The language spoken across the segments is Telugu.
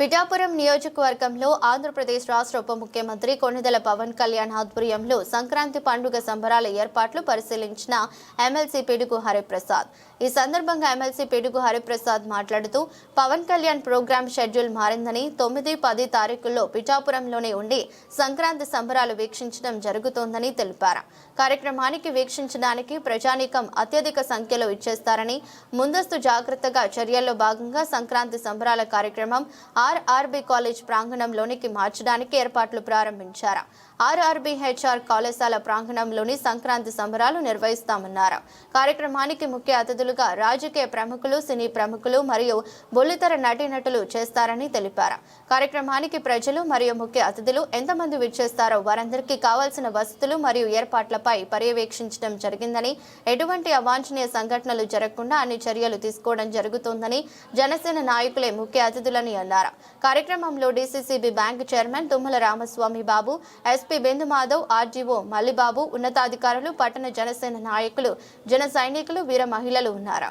పిఠాపురం నియోజకవర్గంలో ఆంధ్రప్రదేశ్ రాష్ట్ర ఉప ముఖ్యమంత్రి కొణిదెల పవన్ కళ్యాణ్ ఆధ్వర్యంలో సంక్రాంతి పండుగ సంబరాల ఏర్పాట్లు పరిశీలించిన ఎమ్మెల్సీ పిడుగు హరిప్రసాద్. ఈ సందర్భంగా ఎమ్మెల్సీ పిడుగు హరిప్రసాద్ మాట్లాడుతూ పవన్ కళ్యాణ్ ప్రోగ్రాం షెడ్యూల్ మారిందని తొమ్మిది పది తారీఖుల్లో పిఠాపురంలోనే ఉండి సంక్రాంతి సంబరాలు వీక్షించడం జరుగుతోందని తెలిపారు. కార్యక్రమానికి వీక్షించడానికి ప్రజానీకం అత్యధిక సంఖ్యలో ఇచ్చేస్తారని ముందస్తు జాగ్రత్తగా చర్యల్లో భాగంగా సంక్రాంతి సంబరాల కార్యక్రమం ఆర్ఆర్బీ కాలేజ్ ప్రాంగణంలోనికి మార్చడానికి ఏర్పాట్లు ప్రారంభించారు. ఆర్ఆర్బీ హెచ్ఆర్ కళాశాల ప్రాంగణంలోని సంక్రాంతి సంబరాలు నిర్వహిస్తామన్నారు. కార్యక్రమానికి ముఖ్య అతిథులుగా రాజకీయ ప్రముఖులు సినీ ప్రముఖులు మరియు బొల్లితెర నటీనటులు చేస్తారని తెలిపారు. కార్యక్రమానికి ప్రజలు మరియు ముఖ్య అతిథులు ఎంతమంది విచ్చేస్తారో వారందరికీ కావాల్సిన వసతులు మరియు ఏర్పాట్లపై పర్యవేక్షించడం జరిగిందని ఎటువంటి అవాంఛనీయ సంఘటనలు జరగకుండా అన్ని చర్యలు తీసుకోవడం జరుగుతోందని జనసేన నాయకులే ముఖ్య అతిథులని అన్నారు. కార్యక్రమంలో DCCB bank chairman Tummala Ramaswamy Babu SP Bindu Madhav RGO Mallibabu ఉన్నతాధికారులు పట్టణ జనసేన నాయకులు జన సైనికులు వీర మహిళలు ఉన్నారు.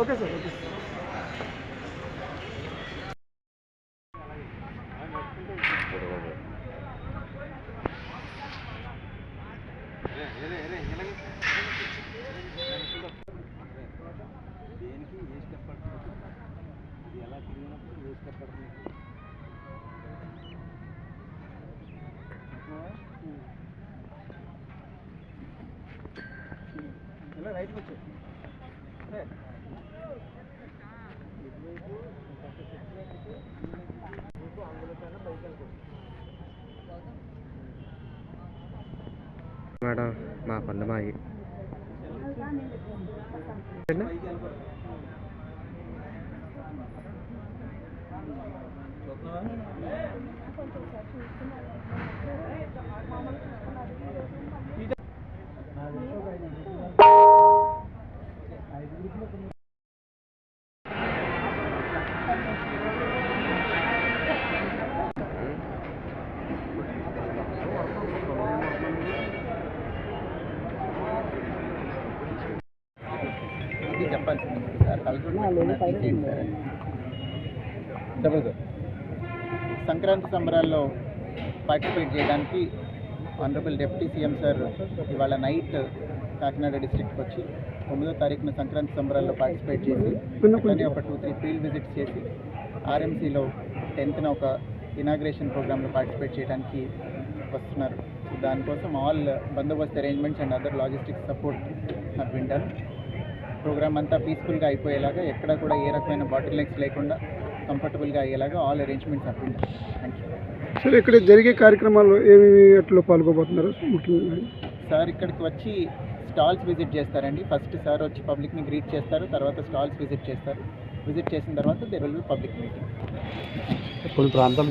ఓకే సార్ ఓకే దేనికి ఏ స్టెప్ పడుతుంది ఇది ఎలా తిరిగినప్పుడు ఏ స్టెప్ పడుతుంది ఇలా రైట్కి వచ్చాయి మేడం మా పందమాయి ఇది చెప్పాల్సింది సార్ కలెక్టర్ తీసేయండి సార్. సార్. సంక్రాంతి సంబరాల్లో పార్టిసిపేట్ చేయడానికి ఆనరబుల్ డిప్యూటీ సీఎం సార్ ఇవాళ నైట్ కాకినాడ డిస్ట్రిక్ట్కి వచ్చి తొమ్మిదో తారీఖున సంక్రాంతి సంబరాల్లో పార్టిసిపేట్ చేసి అట్లనే ఒక టూ త్రీ ఫీల్డ్ విజిట్స్ చేసి ఆర్ఎంసీలో టెన్త్న ఒక ఇనాగ్రేషన్ ప్రోగ్రాంలో పార్టిసిపేట్ చేయడానికి వస్తున్నారు. దానికోసం ఆల్ బందోబస్తు arrangements and other logistics support నాకు వింటారు ప్రోగ్రామ్ అంతా పీస్ఫుల్గా అయిపోయేలాగా ఎక్కడ కూడా ఏ రకమైన బాటిల్ నెక్స్ లేకుండా కంఫర్టబుల్గా అయ్యేలాగా ఆల్ అరేంజ్మెంట్స్ అప్పింది థ్యాంక్ యూ సార్ ఇక్కడ జరిగే కార్యక్రమాల్లో ఏమేమి అట్లా పాల్గొబోతున్నారు? ముఖ్యంగా సార్ ఇక్కడికి వచ్చి స్టాల్స్ విజిట్ చేస్తారండి. ఫస్ట్ సార్ వచ్చి పబ్లిక్ని గ్రీట్ చేస్తారు తర్వాత స్టాల్స్ విజిట్ చేస్తారు. విజిట్ చేసిన తర్వాత there will be public meeting. ప్రాంతాలు